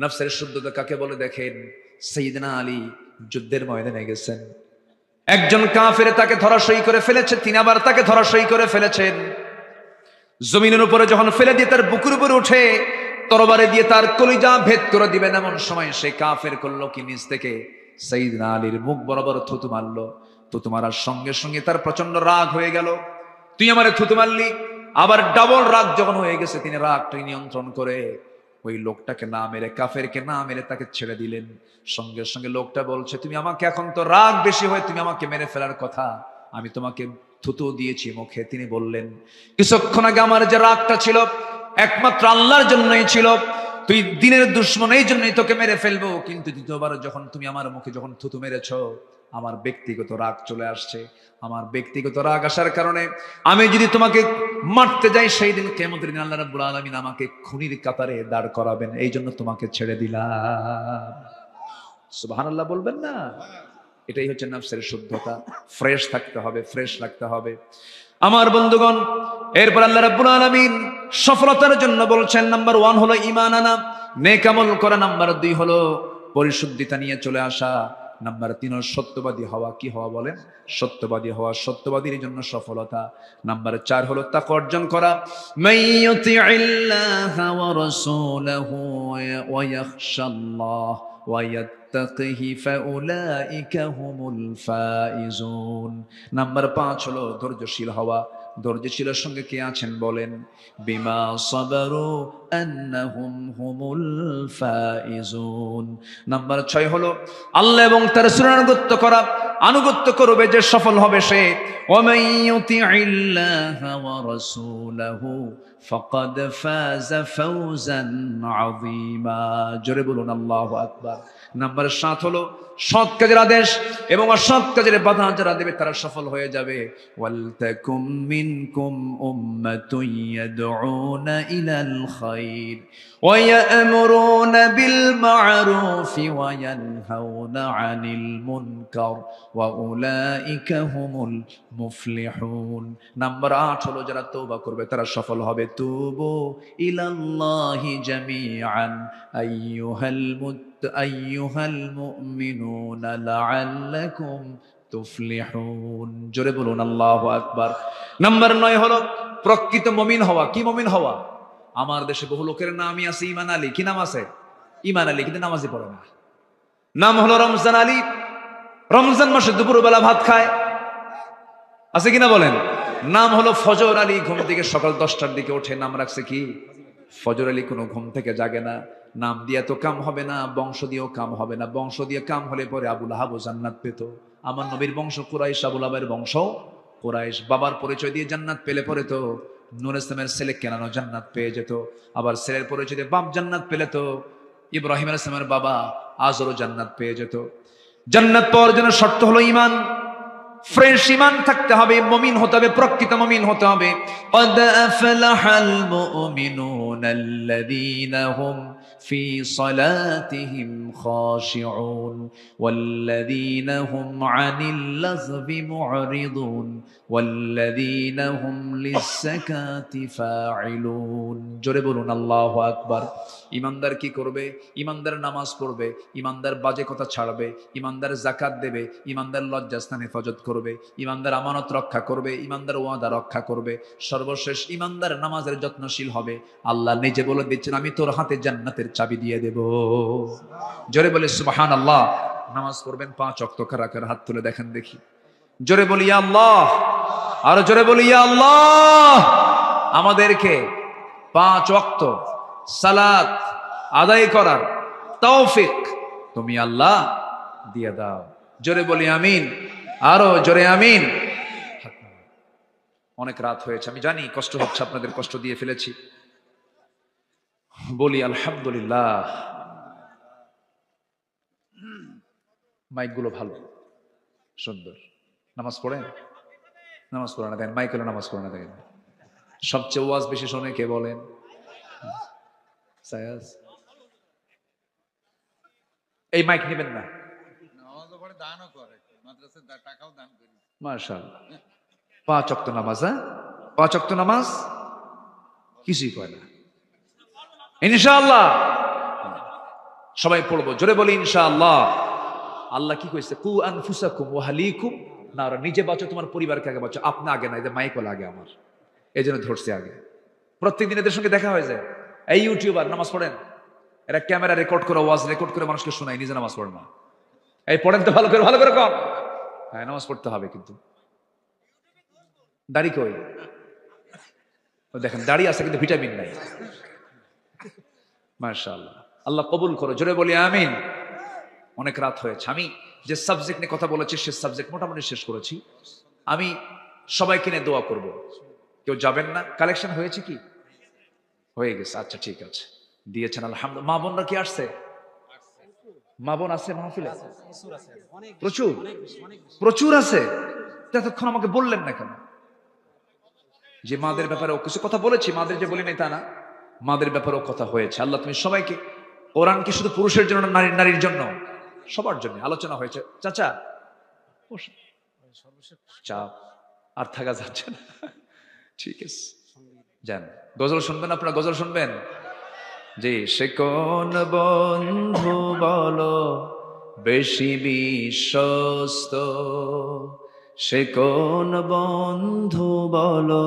নফসের শুদ্ধতা কাকে বলে দেখেন? সঈদনা আলী যুদ্ধের ময়দানে গেছেন। একজন কাফের তাকে ধরাশয়ী করে ফেলেছে, তিনি আবার তাকে ধরাশয়ী করে ফেলেছেন। জমিনের উপরে যখন ফেলে দিয়ে তার বুকুর উপরে উঠে, তরবারে দিয়ে তার কলিজা ভেদ করে দিবেন এমন সময় সে কাফের করল কি নিজ থেকে? সঈদনা আলীর মুখ বরাবর থুতু মারলো। থুতু মারার সঙ্গে সঙ্গে তার প্রচণ্ড রাগ হয়ে গেল। তুই আমার থুতু মারলি? আবার ডাবল রাগ যখন হয়ে গেছে, তিনি রাগটাই নিয়ন্ত্রণ করে ওই লোকটাকে না মেরে, কাফেরকে না মেরে তাকে ছেড়ে দিলেন। সঙ্গে সঙ্গে লোকটা বলছে, তুমি আমাকে এখন তো রাগ বেশি হয়ে তুমি আমাকে মেরে ফেলার কথা। আমি তোমাকে থুতু দিয়েছি মুখে। তিনি বললেন, কিছুক্ষণ আগে আমার যে রাগটা ছিল, একমাত্র আল্লাহর জন্যই ছিল। তুই দিনের দুশ্মন, এই জন্যই তোকে মেরে ফেলব। কিন্তু দ্বিতীয়বার যখন তুমি আমার মুখে যখন থুতু মেরেছ, আমার ব্যক্তিগত রাগ চলে আসছে। আমার ব্যক্তিগত রাগ আসার কারণে আমি যদি তোমাকে মারতে যাই, সেই দিন কেমন দিন আল্লাহ রাব্বুল আলামিন আমাকে খুনির কাতারে দাঁড় করাবেন। এই জন্য তোমাকে ছেড়ে দিলাম। সুবহানাল্লাহ বলবেন না? এটাই হচ্ছে নফসের শুদ্ধতা। ফ্রেশ থাকতে হবে ফ্রেশ রাখতে হবে। আমার বন্ধুগণ, এরপর আল্লাহ রাব্বুল আলামিন সফলতার জন্য বলছেন, নাম্বার ওয়ান হলো ইমান আনা নেকামল করা, নাম্বার দুই হলো পরিশুদ্ধিতা নিয়ে চলে আসা, নাম্বার তিন হলো সত্যবাদী হওয়া। কি হওয়া বলেন? সত্যবাদী হওয়া, সত্যবাদীর জন্য সফলতা। নাম্বার চার হলো তাকে অর্জন করা। মাইয়ুতিইল্লাহা ওয়া রাসূলাহু ওয়া ইয়াখশাল্লাহ ওয়া ইয়াত্তাকিহি ফাউলাইকা হুমুল ফাইজুন নাম্বার পাঁচ হলো ধৈর্যশীল হওয়া। ধৈর্যশীলের সঙ্গে কে আছেন বলেন? বিমা সাবারু আন্নাহুম হুমুল ফাইজুন। নাম্বার ছয় হলো, আল্লাহ এবং তার সুরানুগত্য করা। আনুগত্য করবে যে সফল হবে সে ومن يطع الله ورسوله فقد فاز فوزا عظيما জোরে বলুন আল্লাহু আকবার নাম্বার সাত হলো সৎ কাজের আদেশ এবং অসৎ কাজের বাধা যারা দেবে তারা সফল হয়ে যাবে ওয়ালতাকুম মিনকুম উম্মাতুন ইয়াদউনা ইলাল খাইর ويأمرون بالمعروف وينهون عن المنكر وأولئك هم মুফলিহুন। নাম্বার আট হলো যারা তোবা করবে, তারা সফল হবে। তুবু ইলাল্লাহি জামিআন। আইয়ুহাল মুত আইয়ুহাল মুমিনুনা লাআল্লাকুম তুফলিহুন। জোরে বলুন, আল্লাহু আকবার। নাম্বার নয় হলো প্রকৃত মমিন হওয়া। কি মমিন হওয়া? আমার দেশে বহু লোকের নামই আছে ইমান আলী। কি নাম আছে? ইমান আলী, কিন্তু নামাজই পড়ে না। নাম হলো রমজান আলী। রমজান মাসে দুপুরবেলা ভাত খায়। আছে কিনা বলেন? নাম হলো ফজর আলী, ঘুম থেকে সকাল দশটার দিকে ওঠে। নাম রাখছে কি? ফজর আলী কোনো ঘুম থেকে জাগে না। নাম দিয়ে তো কাম হবে না, বংশ দিয়েও কাম হবে না। বংশ দিয়ে কাম হলে পরে আবুল আহাবু জান্নাত পেত। আমার নবীর বংশ কুরাইশ, আবুল আবের বংশ কুরাইশ। বাবার পরিচয় দিয়ে জান্নাত পেলে পরে তো নুর ইসলামের ছেলে কেনানো জান্নাত পেয়ে যেত। আবার ছেলের পরিচয় দিয়ে বাপ জান্নাত পেলে তো ইব্রাহিম ইসলামের বাবা আজরও জান্নাত পেয়ে যেত। জান্নাত পাওয়ার জন্য শর্ত হলো ইমান ফ্রেশ ইমান থাকতে হবে, মমিন হতে হবে, প্রকৃত মমিন হতে হবে। قد أفلح المؤمنون الذين هم في صلاتهم خاشعون والذين هم عن اللغو معرضون والذين هم للزكاة فاعلون জোরে বলুন আল্লাহু আকবার ইমানদার কি করবে ইমানদার নামাজ পড়বে ইমানদার বাজে কথা ছাড়বে ইমানদার জাকাত দেবে ইমানদার লজ্জাস্থান হেফাজত করবে ইমানদার আমানত রক্ষা করবে ইমানদার ওয়াদা রক্ষা করবে সর্বশেষ ইমানদার নামাজের যত্নশীল হবে আল্লাহ নিজে বলে দিচ্ছেন আমি তোর হাতে জান্নাতের চাবি দিয়ে দেব। জোরে বলে সুবাহান আল্লাহ নামাজ পড়বেন পাঁচ অক্ত কারাকার হাত তুলে দেখেন দেখি। জোরে বলি আল্লাহ। আর জোরে বলি আল্লাহ। আমাদেরকে পাঁচ অক্ত সালাত আদায় করার তৌফিক তুমি আল্লাহ দিয়ে দাও। জোরে বলি, আমিন। আরও জোরে, আমিন। অনেক রাত হয়েছে, আমি জানি কষ্ট হচ্ছে, আপনাদের কষ্ট দিয়ে ফেলেছি। বলি আলহামদুলিল্লাহ। মাইকগুলো ভালো সুন্দর। নামাজ পড়েন? নামাজ পড়ে না দেখেন মাইক হলে নামাজ পড়ে না দেখেন সবচেয়ে ওয়াজ বেশি শোনে কে বলেন? সায়াস এই মাইক নেবেন না। নামাজও পড়ে দানও করে। মাদ্রাসার টাকাও দান করি। মার্শাল পাঁচ অক্ত নামাজ হ্যাঁ? পাঁচ অক্ত নামাজ? কিছুই কয় না। ইনশাআল্লাহ। সবাই পড়ব, জোরে বলি ইনশাআল্লাহ। আল্লাহ কি কইছে? কু আনফুসাকুম ওয়া হালিকুম না ওরা নিজে বাঁচো, তোমার পরিবারকে আগে বাঁচো। আপনি আগে না, এদের মাইকল আগে আমার। এই জন্য ধরছে আগে। প্রত্যেকদিন এদের সঙ্গে দেখা হয়ে যায়। এই ইউটিউবার, নামাজ পড়েন? এরা ক্যামেরা রেকর্ড করে, ওয়াজ রেকর্ড করে মানুষকে শোনায়, নিজে নামাজ পড়ে না। এই পড়েন তো ভালো করে ভালো করে কম হ্যাঁ নামাজ পড়তে হবে কিন্তু। দাড়ি কই? ও দেখেন, দাড়ি আছে কিন্তু ভিটামিন নাই। মাশাআল্লাহ। আল্লাহ কবুল করো, জোরে বলি আমিন। অনেক রাত হয়েছে, আমি যে সাবজেক্ট নিয়ে কথা বলেছি, সে সাবজেক্ট মোটামুটি শেষ করেছি। আমি সবাইকে নিয়ে দোয়া করব। কেউ যাবেন না? কালেকশন হয়েছে কি? হয়ে গেছে আচ্ছা ঠিক আছে। দিয়েছেন, আলহামদুলিল্লাহ। মা বোনরা কি আসছে? মা বোন আছে মাহফিল? মাহফিলে প্রচুর? প্রচুর আছে? তা এতক্ষণ আমাকে বললেন না কেন? যে মাদের ব্যাপারে কিছু কথা বলেছি, মাদের যে বলি নাই তা না। মাদের ব্যাপারেও কথা হয়েছে। আল্লাহ তুমি সবাইকে কোরআন কি শুধু পুরুষের জন্য না নারীর জন্য, সবার জন্য আলোচনা হয়েছে। চাচা। চাপ, আর থাকা যাচ্ছে না। ঠিক আছে। যান, গজল শুনবেন আপনারা? গজল শুনবেন? জি, সে কোন বন্ধু বলো, বেশি বিশ্বস্ত? সে কোন বন্ধু বলো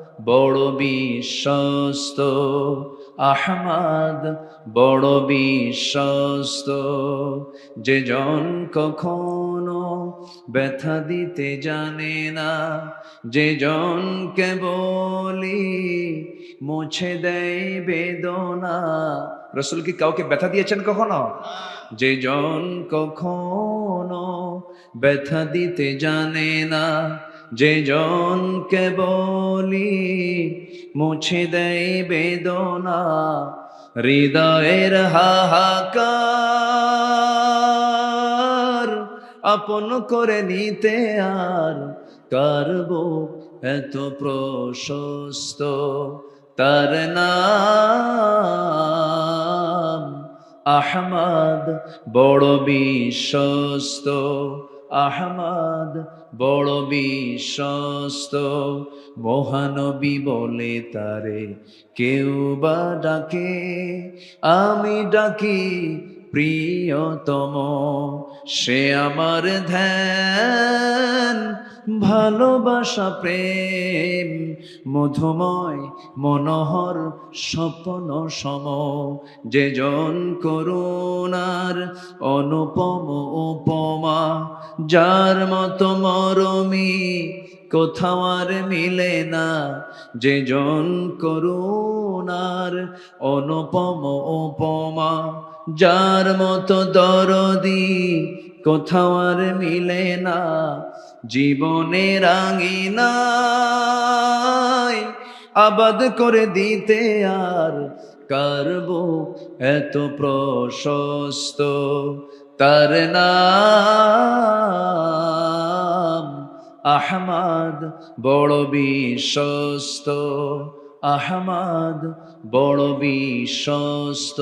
বড় বিশ্বস্ত, আহমাদ বড় বিশ্বস্ত। যে জন কখনো ব্যথা দিতে জানে না, যে জনকে বলি মুছে দেয় বেদনা। রসুল কি কাউকে ব্যথা দিয়েছেন কখনো? যে জন কখনো ব্যথা দিতে জানে না যে জনকে বলি, মুছে দেয় বেদনা, হৃদয়ের হাহাকার আপন করে নিতে আর কারব এত প্রশস্ত তার নাম আহমদ, বড় বিশ্বস্ত। আহমদ বড় বিশ্বস্ত, মহানবী বলে তারে কেউ বা ডাকে। আমি ডাকি প্রিয়তম, সে আমার ধ্যান। ভালোবাসা, প্রেম, মধুময়, মনোহর, স্বপ্ন সম। যে জন করুণার অনুপম উপমা, যার মতো মরমি কোথাও আর মিলে না। যে জন করুণার অনুপম উপমা, যার মতো দরদি কোথাও আর মিলে না। জীবনের আঙিনায় আবাদ করে দিতে আর কারব এত প্রশস্ত। তার নাম আহমাদ বড় বিশ্বস্ত। আহমাদ বড় বিশ্বস্ত।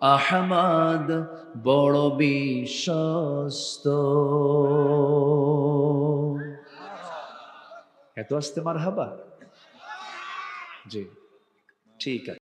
আহমাদ বড় বিশ্বস্ত। এত আসতে মার হাবা? জি ঠিক আছে।